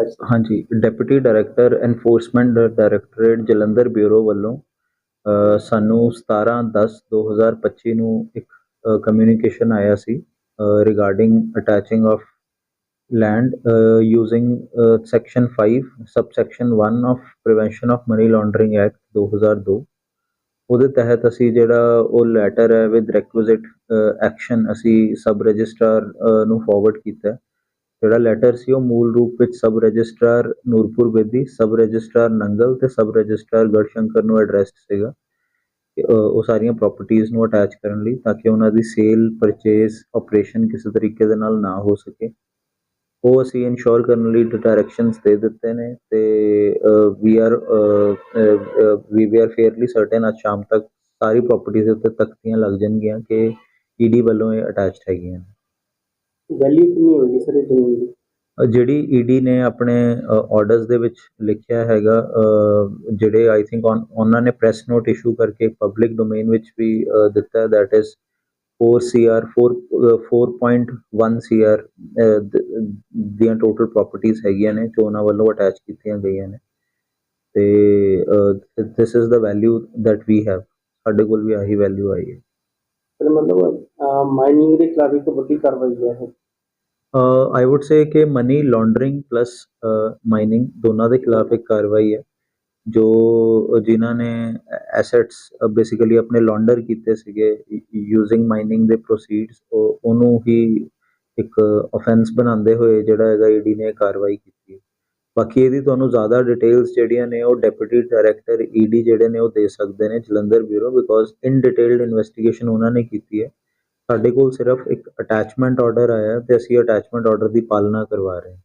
Attach ਹਾਂਜੀ deputy director enforcement directorate Jalandhar bureau ਵੱਲੋਂ uh, ਸਾਨੂੰ 17/10/2025 ਨੂੰ ਇੱਕ ਕਮਿਊਨੀਕੇਸ਼ਨ ਆਇਆ ਸੀ regarding attaching of land uh, using uh, section 5 subsection 1 of prevention of money laundering act 2002 ਉਹਦੇ ਤਹਿਤ ਅਸੀਂ ਜਿਹੜਾ ਉਹ ਲੈਟਰ ਹੈ ਵਿਦ ਰਿਕੁਇਜ਼ਿਟ ਐਕਸ਼ਨ ਅਸੀਂ ਸਬ ਰਜਿਸਟਰਾਰ ਨੂੰ ਫਾਰਵਰਡ ਕੀਤਾ। ਜਿਹੜਾ ਲੈਟਰ ਸੀ ਉਹ ਮੂਲ ਰੂਪ ਵਿੱਚ sub registrar Nurpur Bedi, sub registrar Nangal ਤੇ ਸਬ ਰਜਿਸਟਰਾਰ ਗੜਸ਼ੰਕਰ ਨੂੰ ਐਡਰੈਸਡ ਸੀਗਾ ਉਹ ਸਾਰੀਆਂ ਪ੍ਰਾਪਰਟੀਆਂ ਨੂੰ ਅਟੈਚ ਕਰਨ ਲਈ ਤਾਂ ਕਿ ਉਹਨਾਂ ਦੀ ਸੇਲ ਪਰਚੇਸ ਆਪਰੇਸ਼ਨ ਕਿਸੇ ਤਰੀਕੇ ਦੇ ਨਾਲ ਨਾ ਹੋ ਸਕੇ। ਉਹ ਅਸੀਂ ਇਨਸ਼ੋਰ ਕਰਨ ਲਈ ਡਾਇਰੈਕਸ਼ਨਸ ਦੇ ਦਿੱਤੇ ਨੇ ਤੇ we are we we are fairly certain ਅੱਜ ਸ਼ਾਮ ਤੱਕ ਸਾਰੀ ਪ੍ਰਾਪਰਟੀ ਦੇ ਉੱਤੇ ਤਖਤੀਆਂ ਲੱਗ ਜਾਣਗੀਆਂ ਕਿ ਈਡੀ ਵੱਲੋਂ ਇਹ ਅਟੈਚਡ ਹੈਗੀਆਂ ਵੈਲਿਊ ਕਿੰਨੀ ਹੋਏਗੀ ਸਰ ਇਹ ਜ਼ਮੀਨ ਦੀ? ਅ, ਜਿਹੜੀ ਈਡੀ ਨੇ ਆਪਣੇ ਆਰਡਰਸ ਦੇ ਵਿੱਚ ਲਿਖਿਆ ਹੈਗਾ ਅ, ਜਿਹੜੇ ਆਈ ਥਿੰਕ ਉਹਨਾਂ ਨੇ ਪ੍ਰੈਸ ਨੋਟ ਇਸ਼ੂ ਕਰਕੇ ਪਬਲਿਕ ਡੋਮੇਨ ਵਿੱਚ ਵੀ ਅ, ਦਿੱਤਾ ਦੈਟ ਇਜ਼ 4 ਸੀਆਰ 4 4.1 ਸੀਆਰ ਦੀਆਂ ਟੋਟਲ ਪ੍ਰਾਪਰਟੀਆਂ ਹੈਗੀਆਂ ਨੇ ਜੋ ਉਹਨਾਂ ਵੱਲੋਂ ਅਟੈਚ ਕੀਤੀਆਂ ਗਈਆਂ ਨੇ। ਤੇ this is the value that we have ਸਾਡੇ ਕੋਲ ਵੀ ਆਹੀ ਵੈਲਿਊ ਆਈ ਹੈ। ਤੇ ਮਤਲਬ ਮਾਈਨਿੰਗ ਦੇ ਖਿਲਾਫ ਇੱਕ ਵੱਡੀ ਕਾਰਵਾਈ ਹੈ ਇਹ। ਆਈ ਊਡ ਸੇ ਕਿ ਮਨੀ ਲਾਂਡਰਿੰਗ ਪਲੱਸ ਮਾਈਨਿੰਗ ਦੋਨਾਂ ਦੇ ਖਿਲਾਫ ਇੱਕ ਕਾਰਵਾਈ ਹੈ, ਜੋ ਜਿਨ੍ਹਾਂ ਨੇ ਐਸੈਟਸ ਬੇਸਿਕਲੀ ਆਪਣੇ ਲਾਂਡਰ ਕੀਤੇ ਸੀਗੇ ਯੂਜ਼ਿੰਗ ਮਾਈਨਿੰਗ ਦੇ ਪ੍ਰੋਸੀਡਸ ਉਹਨੂੰ ਹੀ ਇੱਕ ਆਫੈਂਸ ਬਣਾਉਂਦੇ ਹੋਏ ਜਿਹੜਾ ਹੈਗਾ ਈਡੀ ਨੇ ਕਾਰਵਾਈ ਕੀਤੀ ਬਾਕੀ ਇਹਦੀ ਤੁਹਾਨੂੰ ਜ਼ਿਆਦਾ ਡਿਟੇਲਸ ਜਿਹੜੀਆਂ ਨੇ ਉਹ ਡਿਪਟੀ ਡਾਇਰੈਕਟਰ ਈਡੀ ਜਿਹੜੇ ਨੇ ਉਹ ਦੇ ਸਕਦੇ ਨੇ Jalandhar bureau because in detailed investigation ਉਹਨਾਂ ਨੇ ਕੀਤੀ ਹੈ। ਸਾਡੇ ਕੋਲ ਸਿਰਫ ਇੱਕ ਅਟੈਚਮੈਂਟ ਆਰਡਰ ਆਇਆ ਹੈ ਤੇ ਅਸੀਂ ਅਟੈਚਮੈਂਟ ਆਰਡਰ ਦੀ ਪਾਲਣਾ ਕਰਵਾ ਰਹੇ ਹਾਂ।